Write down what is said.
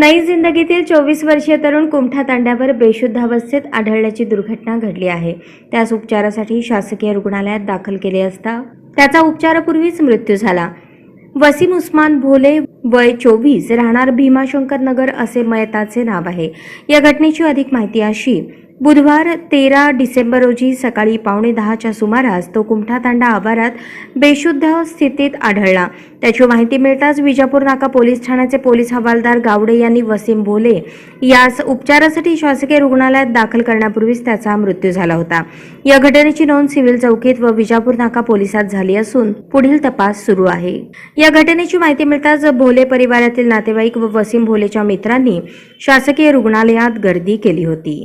नई जिंदगीतील चोवीस वर्षीय तरुण कुमठा तांड्यावर बेशुद्ध अवस्थेत आढळल्याची दुर्घटना घडली आहे. त्यास उपचारासाठी शासकीय रुग्णालयात दाखल केले असता त्याचा उपचारापूर्वीच मृत्यू झाला. वसीम उस्मान भोले वय चोवीस राहणार भीमाशंकर नगर असे मयताचे नाव आहे. या घटनेची अधिक माहिती अशी बुधवार तेरा डिसेंबर रोजी सकाळी पावणे दहाच्या सुमारास तो कुमठा तांडा आवारात बेशुद्ध स्थितीत आढळला. त्याची माहिती मिळताच विजापूर नाका पोलीस ठाण्याचे पोलीस हवालदार गावडे यांनी वसीम भोले यास उपचारासाठी शासकीय रुग्णालयात दाखल करण्यापूर्वीच त्याचा मृत्यू झाला होता. या घटनेची नोंद सिव्हिल चौकीत व विजापूर नाका पोलिसात झाली असून पुढील तपास सुरू आहे. या घटनेची माहिती मिळताच भोले परिवारातील नातेवाईक व वसीम भोलेच्या मित्रांनी शासकीय रुग्णालयात गर्दी केली होती.